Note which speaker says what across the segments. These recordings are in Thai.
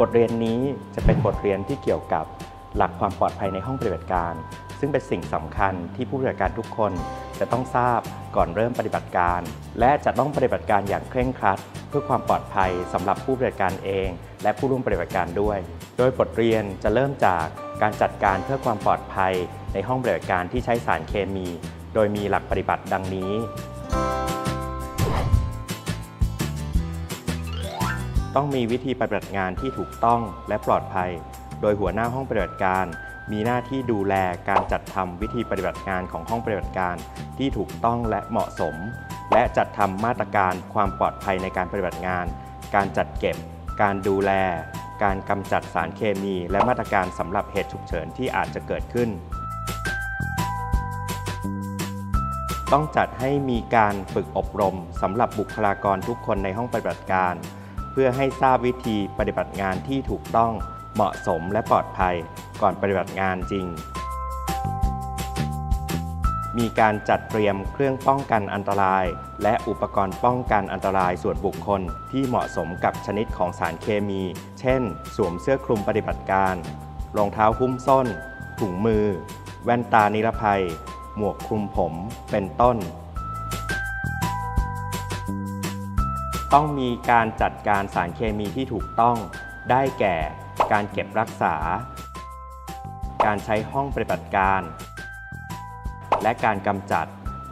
Speaker 1: บทเรียนนี้จะเป็นบทเรียนที่เกี่ยวกับหลักความปลอดภัยในห้องปฏิบัติการ ซึ่งเป็นสิ่งสำคัญที่ผู้ปฏิบัติการทุกคนจะต้องทราบก่อนเริ่มปฏิบัติการ และจะต้องปฏิบัติการอย่างเคร่งครัด เพื่อความปลอดภัยสำหรับผู้ปฏิบัติการเอง และผู้ร่วมปฏิบัติการด้วย โดยบทเรียนจะเริ่มจากการจัดการเพื่อความปลอดภัยในห้องปฏิบัติการที่ใช้สารเคมี โดยมีหลักปฏิบัติดังนี้ ต้องมีวิธีปฏิบัติงานที่ถูกต้องและปลอดภัย โดยหัวหน้าห้องปฏิบัติการ มีหน้าที่ดูแลการจัดทำวิธีปฏิบัติงานของห้องปฏิบัติการที่ถูกต้องและเหมาะสม และจัดทำมาตรการความปลอดภัยในการปฏิบัติงาน การจัดเก็บ การดูแล การกำจัดสารเคมี และมาตรการสำหรับเหตุฉุกเฉินที่อาจจะเกิดขึ้น ต้องจัดให้มีการฝึกอบรมสำหรับบุคลากรทุกคนในห้องปฏิบัติการ เพื่อให้ทราบวิธีปฏิบัติงานที่ถูกต้องเหมาะสมและปลอดภัยก่อนปฏิบัติงานจริง มีการจัดเตรียมเครื่องป้องกันอันตราย และอุปกรณ์ป้องกันอันตรายส่วนบุคคลที่เหมาะสมกับชนิดของสารเคมี เช่น สวมเสื้อคลุมปฏิบัติการ รองเท้าหุ้มส้น ถุงมือ แว่นตานิรภัย หมวกคลุมผม เป็นต้น ต้องมีการจัดการสารเคมีที่ถูกต้อง ได้แก่การเก็บรักษา การใช้ห้องปฏิบัติการ และการกำจัด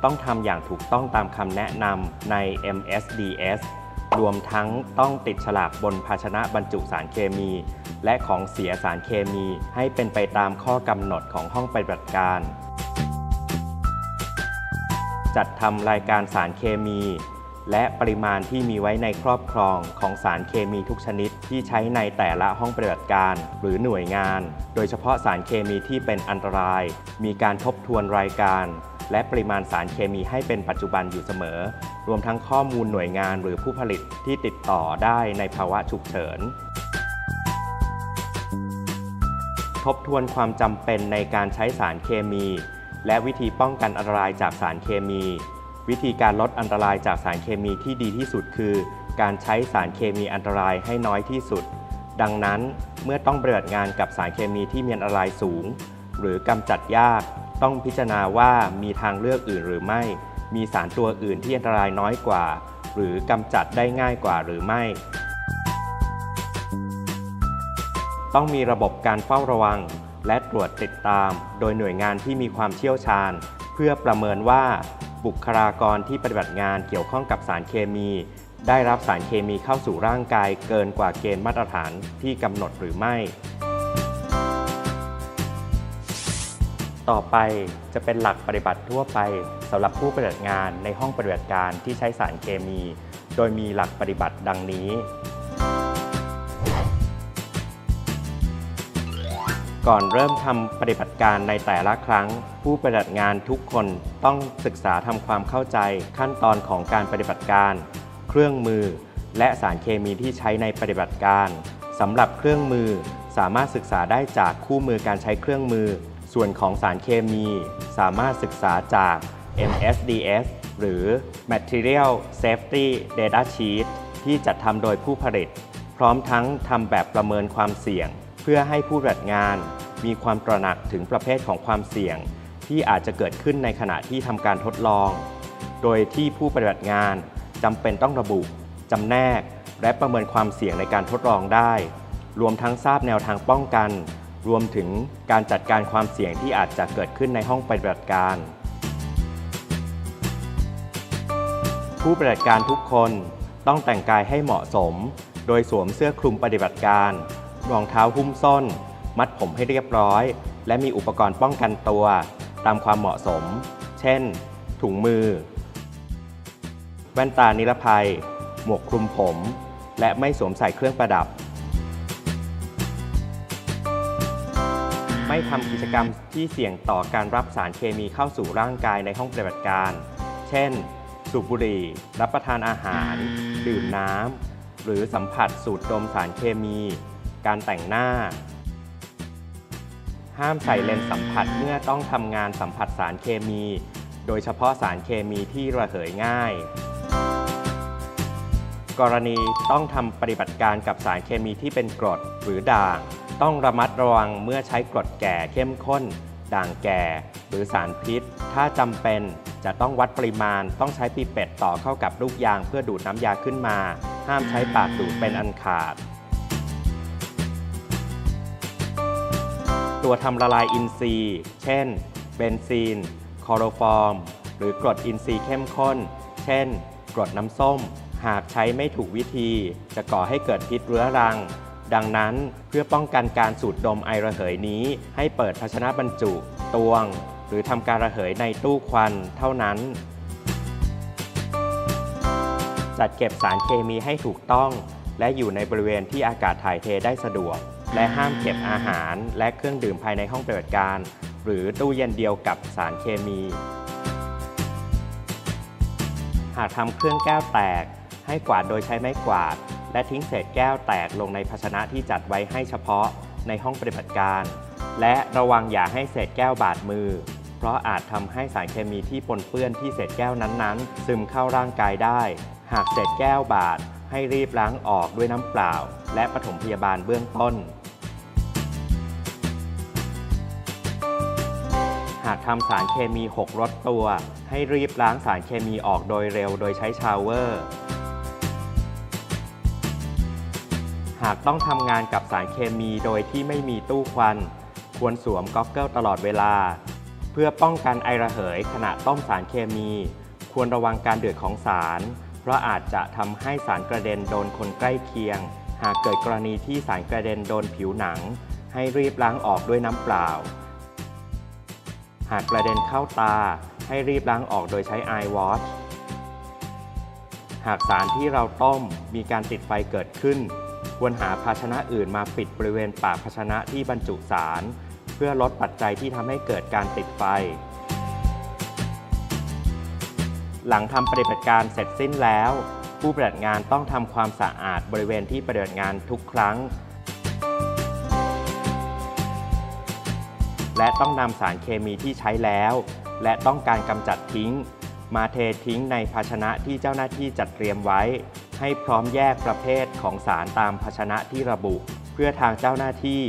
Speaker 1: ต้องทำอย่างถูกต้องตามคำแนะนำใน MSDS รวมทั้งต้องติดฉลากบนภาชนะบรรจุสารเคมี และของเสียสารเคมีให้เป็นไปตามข้อกำหนดของห้องปฏิบัติการ จัดทำรายการสารเคมี และปริมาณที่มีไว้ในครอบครองของสารเคมีทุกชนิดที่ใช้ในแต่ละห้องปฏิบัติการ หรือหน่วยงาน โดยเฉพาะสารเคมีที่เป็นอันตราย มีการทบทวนรายการ และปริมาณสารเคมีให้เป็นปัจจุบันอยู่เสมอ รวมทั้งข้อมูลหน่วยงานหรือผู้ผลิตที่ติดต่อได้ในภาวะฉุกเฉินทบทวนความจำเป็นในการใช้สารเคมี และวิธีป้องกันอันตรายจากสารเคมี วิธีการลดอันตรายจากสารเคมีที่ดีที่สุดคือ การใช้สารเคมีอันตรายให้น้อยที่สุด ดังนั้นเมื่อต้องปฏิบัติงานกับสารเคมีที่มีอันตรายสูง หรือกำจัดยาก ต้องพิจารณาว่ามีทางเลือกอื่นหรือไม่ มีสารตัวอื่นที่อันตรายน้อยกว่า หรือกำจัดได้ง่ายกว่าหรือไม่ ต้องมีระบบการเฝ้าระวัง และตรวจติดตาม โดยหน่วยงานที่มีความเชี่ยวชาญ เพื่อประเมินว่า บุคลากรที่ปฏิบัติงานเกี่ยวข้องกับสารเคมี ได้รับสารเคมีเข้าสู่ร่างกายเกินกว่าเกณฑ์มาตรฐานที่กำหนดหรือไม่ ต่อไปจะเป็นหลักปฏิบัติทั่วไปสำหรับผู้ปฏิบัติงานในห้องปฏิบัติการที่ใช้สารเคมี โดยมีหลักปฏิบัติดังนี้ ก่อนเริ่มทำปฏิบัติการในแต่ละครั้ง ผู้ปฏิบัติงานทุกคนต้องศึกษาทำความเข้าใจขั้นตอนของการปฏิบัติการ เครื่องมือ และสารเคมีที่ใช้ในปฏิบัติการสำหรับเครื่องมือสามารถศึกษาได้จากคู่มือการใช้เครื่องมือ ส่วนของสารเคมี สามารถศึกษาจาก MSDS หรือ Material Safety Data Sheet ที่จัดทำโดยผู้ผลิต พร้อมทั้งทำแบบประเมินความเสี่ยง เพื่อให้ผู้ปฏิบัติงาน มีความตระหนักถึงประเภทของความเสี่ยง ที่อาจจะเกิดขึ้นในขณะที่ทำการทดลอง โดยที่ผู้ปฏิบัติงานจำเป็นต้องระบุจำแนก และประเมินความเสี่ยงในการทดลองได้ รวมทั้งทราบแนวทางป้องกัน รวมถึงการจัดการความเสี่ยงที่อาจจะเกิดขึ้นในห้องปฏิบัติการผู้ปฏิบัติการทุกคนต้องแต่งกายให้เหมาะสม โดยสวมเสื้อคลุมปฏิบัติการ รองเท้าหุ้มส้น มัดผมให้เรียบร้อย และมีอุปกรณ์ป้องกันตัว ตามความเหมาะสม เช่น ถุงมือ แว่นตานิรภัย หมวกคลุมผม และไม่สวมใส่เครื่องประดับ ไม่ทำกิจกรรมที่เสี่ยงต่อการรับสารเคมีเข้าสู่ร่างกายในห้องปฏิบัติการ เช่น สูบบุหรี่ รับประทานอาหาร ดื่มน้ำหรือสัมผัสสูดดมสารเคมี การแต่งหน้า ห้ามใส่เลนส์สัมผัสเมื่อต้องทำงานสัมผัสสารเคมี โดยเฉพาะสารเคมีที่ระเหยง่าย กรณีต้องทำปฏิบัติการกับสารเคมีที่เป็นกรดหรือด่าง ต้องระมัดระวังเมื่อใช้กรดแก่เข้มข้น ด่างแก่ หรือสารพิษ ถ้าจำเป็นจะต้องวัดปริมาณ ต้องใช้ปีเป็ดต่อเข้ากับลูกยางเพื่อดูดน้ำยาขึ้นมา ห้ามใช้ปากดูดเป็นอันขาด ตัวทำละลายอินทรีย์ เช่น เบนซีน คลอโรฟอร์ม หรือกรดอินทรีย์เข้มข้น เช่น กรดน้ำส้ม หากใช้ไม่ถูกวิธี จะก่อให้เกิดพิษเรื้อรัง ดังนั้นเพื่อป้องกันการสูดดมไอระเหยนี้ ให้เปิดภาชนะบรรจุ ตวง หรือทำการระเหยในตู้ควันเท่านั้น จัดเก็บสารเคมีให้ถูกต้อง และอยู่ในบริเวณที่อากาศถ่ายเทได้สะดวก และห้ามเก็บอาหารและเครื่องดื่มภายในห้องปฏิบัติการ หรือตู้เย็นเดียวกับสารเคมี หากทำเครื่องแก้วแตก ให้กวาดโดยใช้ไม้กวาด และทิ้งเศษแก้วแตกลงในภาชนะที่จัดไว้ให้เฉพาะในห้องปฏิบัติการ และระวังอย่าให้เศษแก้วบาดมือ เพราะอาจทำให้สารเคมีที่ปนเปื้อนที่เศษแก้วนั้นๆ ซึมเข้าร่างกายได้ หากเศษแก้วบาดให้รีบล้างออกด้วยน้ำเปล่า และปฐมพยาบาลเบื้องต้นากทำสารเคมี 6รถตัว ให้รีบล้างสารเคมีออกโดยเร็วโดยใช้ชาวเวอร์ หากต้องทำงานกับสารเคมีโดยที่ไม่มีตู้ควัน ควรสวมก๊อกเกิลตลอดเวลา เพื่อป้องกันไอระเหยขณะต้มสารเคมี ควรระวังการเดือดของสาร เพราะอาจจะทำให้สารกระเด็นโดนคนใกล้เคียง หากเกิดกรณีที่สารกระเด็นโดนผิวหนัง ให้รีบล้างออกด้วยน้ำเปล่า หากกระเด็นเข้าตาให้รีบล้างออกโดยใช้ eye wash หากสารที่เราต้มมีการติดไฟเกิดขึ้น ควรหาภาชนะอื่นมาปิดบริเวณปากภาชนะที่บรรจุสาร เพื่อลดปัจจัยที่ทำให้เกิดการติดไฟ หลังทำปฏิบัติการเสร็จสิ้นแล้ว ผู้ปฏิบัติงานต้องทำความสะอาดบริเวณที่ปฏิบัติงานทุกครั้ง และต้องนำสารเคมีที่ใช้แล้ว และต้องการกำจัดทิ้ง มาเททิ้งในภาชนะที่เจ้าหน้าที่จัดเตรียมไว้ ให้พร้อมแยกประเภทของสารตามภาชนะที่ระบุ เพื่อทางเจ้าหน้าที่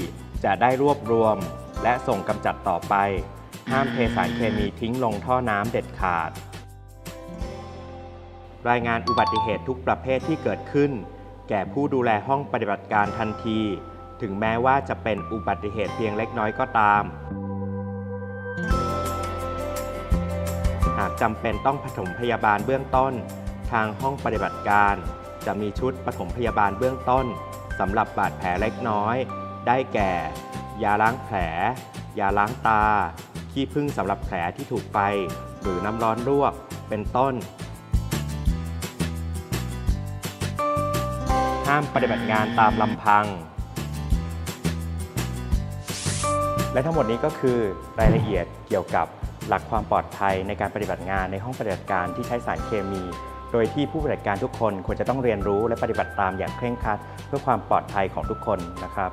Speaker 1: จะได้รวบรวม และส่งกำจัดต่อไป ห้ามเทสารเคมีทิ้งลงท่อน้ำเด็ดขาด รายงานอุบัติเหตุทุกประเภทที่เกิดขึ้น แก่ผู้ดูแลห้องปฏิบัติการทันที ถึงแม้ว่าจะเป็นอุบัติเหตุเพียงเล็กน้อยก็ตาม หากจำเป็นต้องปฐมพยาบาลเบื้องต้น ทางห้องปฏิบัติการ จะมีชุดปฐมพยาบาลเบื้องต้นสำหรับบาดแผลเล็กน้อย ได้แก่ ยาล้างแผล ยาล้างตา ขี้ผึ้งสำหรับแผลที่ถูกไฟ หรือน้ำร้อนลวก เป็นต้น ห้ามปฏิบัติงานตามลำพัง และทั้งหมดนี้ก็คือรายละเอียดเกี่ยวกับหลักความปลอดภัยในการปฏิบัติงานในห้องปฏิบัติการที่ใช้สารเคมี โดยที่ผู้ปฏิบัติการทุกคนควรจะต้องเรียนรู้และปฏิบัติตามอย่างเคร่งครัด เพื่อความปลอดภัยของทุกคนนะครับ